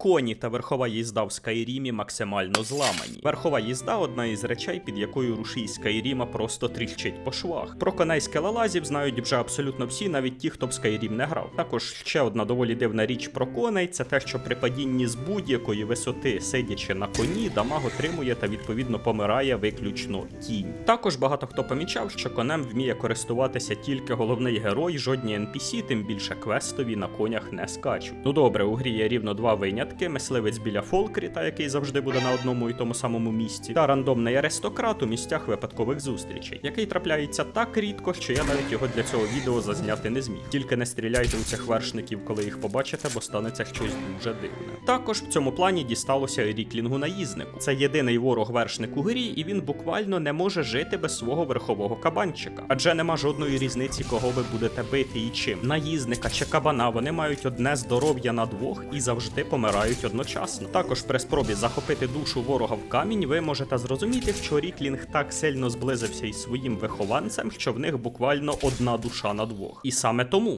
Коні та верхова їзда в Скайрімі максимально зламані. Верхова їзда одна із речей, під якою рушій Скайріма просто тріщить по швах. Про коней скелелазів знають вже абсолютно всі, навіть ті, хто в Скайрім не грав. Також ще одна доволі дивна річ про коней це те, що при падінні з будь-якої висоти, сидячи на коні, дамаг отримує та відповідно помирає виключно кінь. Також багато хто помічав, що конем вміє користуватися тільки головний герой, жодні NPC, тим більше квестові на конях не скачуть. Ну добре, у грі є рівно два винятки: мисливець біля Фолкріта, який завжди буде на одному і тому самому місці, та рандомний аристократ у місцях випадкових зустрічей, який трапляється так рідко, що я навіть його для цього відео зазняти не зміг. Тільки не стріляйте у цих вершників, коли їх побачите, бо станеться щось дуже дивне. Також в цьому плані дісталося ріклінгу наїзнику. Це єдиний ворог вершник у грі, і він буквально не може жити без свого верхового кабанчика. Адже нема жодної різниці, кого ви будете бити і чим. Наїзника чи кабана вони мають одне здоров'я на двох і завжди помирають одночасно. Також при спробі захопити душу ворога в камінь, ви можете зрозуміти, що Ріклінг так сильно зблизився із своїм вихованцем, що в них буквально одна душа на двох. І саме тому